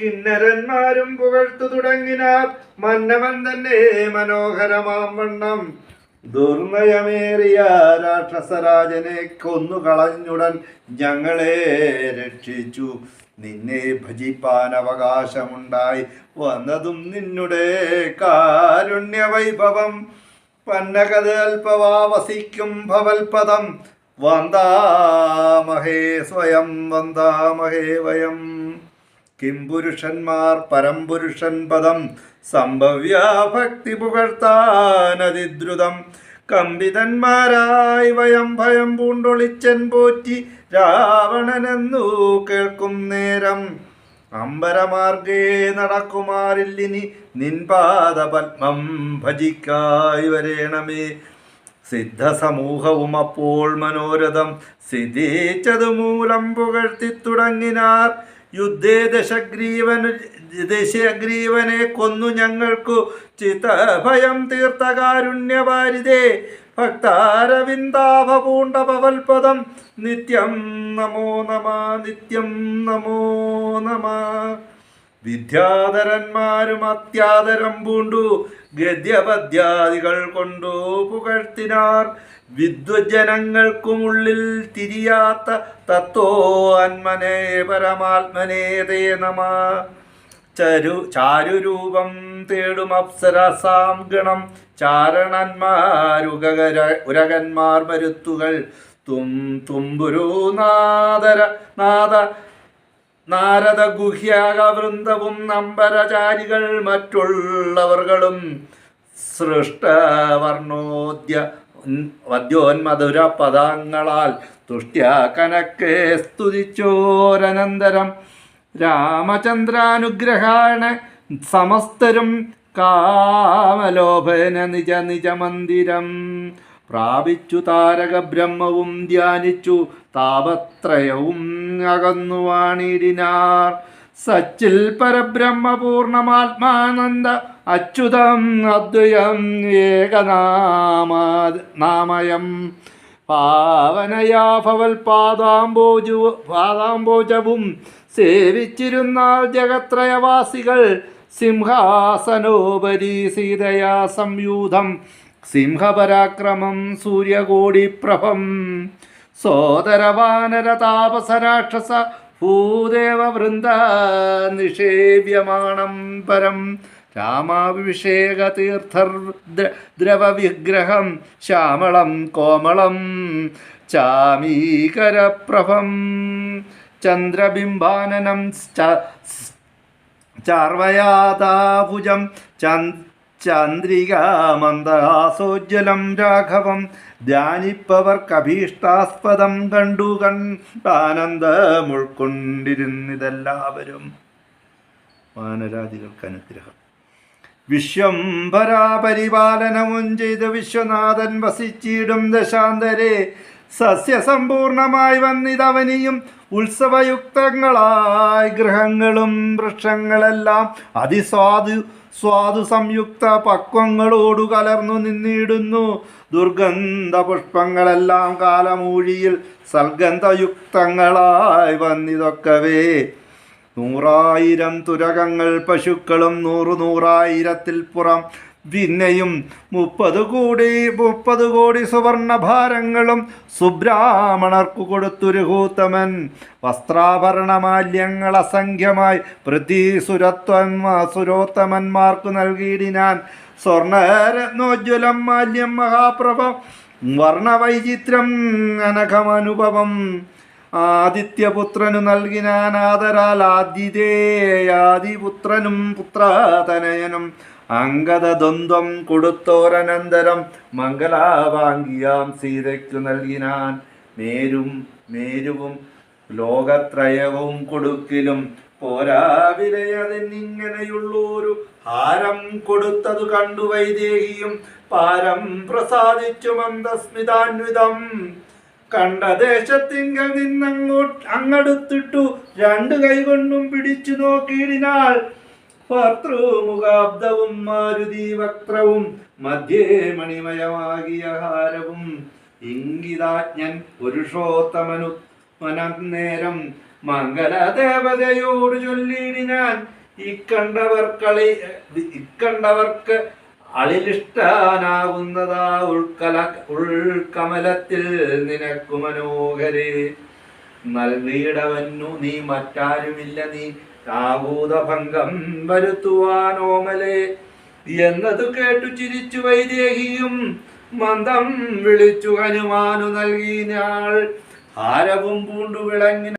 കിന്നരന്മാരും പുകഴ്ത്തു തുടങ്ങിനാർ മന്നവൻ തന്നെ മനോഹരമാം വണ്ണം. ദുർനയമേറിയ രാക്ഷസരാജനെ കൊന്നുകളഞ്ഞുടൻ ഞങ്ങളെ രക്ഷിച്ചു. നിന്നെ ഭജിപ്പാൻ അവകാശമുണ്ടായി വന്നതും നിന്നുടെ കാരുണ്യവൈഭവം. പന്നകത് അല്പവാവസിക്കും ഭവൽപദം. വന്ദാമഹേ സ്വയം വന്ദാമഹേ വയം. കിം പുരുഷന്മാർ പരംപുരുഷൻ പദം സംഭവ്യ ഭക്തി പുകഴ്ത്താനതിദ്രുതം കമ്പിതന്മാരായി വയം ഭയം പൂണ്ടൊളിച്ചൻ പോറ്റി രാവണനെന്നു കേൾക്കും നേരം. അമ്പരമാർഗേ നടക്കുമാറില്ലിനി നിൻപാദ പത്മം ഭജിക്കായി വരേണമേ. സിദ്ധസമൂഹവും അപ്പോൾ മനോരഥം സിദ്ധിച്ചതുമൂലം പുകഴ്ത്തി തുടങ്ങിനാർ. യുദ്ധേ ദശഗ്രീവനു കൊന്നു ഞങ്ങൾക്കു. ചിത്തഭയം തീർത്ത കാരുണ്യവാരിതേ നിത്യം നമോ നമ നിത്യം നമോ നമ. വിദ്യാധരന്മാരും അത്യാദരം പൂണ്ടു ഗദ്യപദ്യാദികൾ കൊണ്ടു പുകഴ്ത്തിനാർ. വിദ്വജനങ്ങൾക്കുമുള്ളിൽ തിരിയാത്ത തത്വോ അന്മനേ പരമാത്മനേ തേ നമ. ചരു ചാരുരൂപം തേടും അപ്സരസാം ഗണം. ചാരണന്മാരുകര ഉരകന്മാർ മരുത്തുകൾ. തും തുമ്പുരു നാദര നാദ നാരദ ഗുഹ്യാകവൃന്ദവും നമ്പരചാരികൾ മറ്റുള്ളവർകളും. സൃഷ്ടവർണോദ്യ വദ്യോന്മധുര പദങ്ങളാൽ തുഷ്ട്യാ കനക്കെ സ്തുതിച്ചോരനന്തരം. രാമചന്ദ്രാനുഗ്രഹാണ് സമസ്തരും കാമലോഭന നിജ നിജ മന്ദിരം പ്രാപിച്ചു താരക ബ്രഹ്മവും ധ്യാനിച്ചു താപത്രയവും അകന്നു വാണിടിനാർ. സച്ചിൽ പരബ്രഹ്മപൂർണമാത്മാനന്ദ അച്യുതം അദ്വയം ഏകനാമ നാമയം. പാവനയാ ഭവൽപാദാംബോജു പാദാംബോജവും സേവിച്ചിരുന്നാൽ ജഗത്രയവാസികൾ. സിംഹാസനോപരി സീതയാ സംയൂതം സിംഹപരാക്രമം സൂര്യകോടിപ്രഭം. സോദരവാനര താപസരാക്ഷസ ഭൂദേവവൃന്ദ നിഷേവ്യമാണം പരം രാമാഭിഷേക തീർത്ഥർ ദ്രവവിഗ്രഹം ശ്യാമളം കോമളം ചാമീകരപ്രഭം ചന്ദ്രബിംബാനനം ചാർവയാതാഭുജം ചന്ദ് ചന്ദ്രികാമന്ദഹാസോജ്വലം രാഘവം ധ്യാനിപ്പവർക്കഭീഷ്ടാസ്പദം കണ്ടു കണ്ടാനന്ദമുൾക്കൊണ്ടിരുന്നിതെല്ലാവരും വാനരാജികൾക്ക് അനുഗ്രഹം അനുഗ്രഹം വിശ്വംഭരാപരിപാലനവും ചെയ്ത് വിശ്വനാഥൻ വസിച്ചിടും ദശാന്തരെ. സസ്യസമ്പൂർണമായി വന്നിതവനിയും ഉത്സവയുക്തങ്ങളായി ഗ്രഹങ്ങളും വൃക്ഷങ്ങളെല്ലാം അതിസ്വാദു സ്വാദു സംയുക്ത പക്വങ്ങളോടു കലർന്നു നിന്നിടുന്നു. ദുർഗന്ധ പുഷ്പങ്ങളെല്ലാം കാലമൂഴിയിൽ സൽഗന്ധയുക്തങ്ങളായി വന്നിതൊക്കവേ. നൂറായിരം തുരകങ്ങൾ പശുക്കളും നൂറു നൂറായിരത്തിൽ പുറം പിന്നെയും മുപ്പത് കോടി മുപ്പത് കോടി സുവർണഭാരങ്ങളും സുബ്രാഹ്മണർക്കു കൊടുത്തൊരു കൂത്തമൻ വസ്ത്രാഭരണമാല്യങ്ങൾ അസംഖ്യമായി പൃഥ്വീസുരത്വന്മാ സുരോത്തമന്മാർക്കു നൽകിയിടിനാൻ. സ്വർണരത്നോജ്വലം മാല്യം മഹാപ്രഭം വർണവൈചിത്രം അനഘമനുഭവം. ആദിത്യപുത്രനു നൽകിനാൻ ആദരാൽ ആദിതേയാദിപുത്രനും പുത്രാതനയനും അംഗദദ്വന്ദ്വം കൊടുത്തോരനന്തരം മംഗലാവാങ്കിയാം സീതയ്ക്കു നൽകിനാൻ മേരും മേരുവും ലോകത്രയവും കൊടുക്കിലും പോരാവിലയതിന്നിങ്ങനെയുള്ളൊരു ഹാരം കൊടുത്തതു കണ്ടു വൈദേഹിയും പാരം പ്രസാദിച്ചു മന്ദസ്മിതാന്വിതം. കണ്ട ദേശത്തിങ്കൽ നിന്നങ്ങോട്ട് അങ്ങടുത്തിട്ടു രണ്ടു കൈകൊണ്ടും പിടിച്ചു നോക്കിയിടിനാൾ ഭർത്തൃമുഖാബ്ദവും മാരുതി വക്രവും മധ്യേ മണിമയമാകിയ ഹാരവും. ഇംഗിതാജ്ഞൻ പുരുഷോത്തമനു മനന്നേരം മംഗലദേവതയോട് ചൊല്ലിയിടിനാൻ ഇക്കണ്ടവർക്കളി ഇക്കണ്ടവർക്ക് അളിലിഷ്ടാനാകുന്നതാ ഉൾക്കല ഉൾക്കമലത്തിൽ നിനക്കു മനോഹരെ. നൽകിയിടവന്നു നീ മറ്റാരുമില്ല നീ താകൂതഭംഗം വരുത്തുവാനോമലെ എന്നതു കേട്ടു ചിരിച്ചു വൈദേഹിയും മന്ദം വിളിച്ചു ഹനുമാനു നൽകിനാൾ ഹാരവും പൂണ്ടു വിളങ്ങിന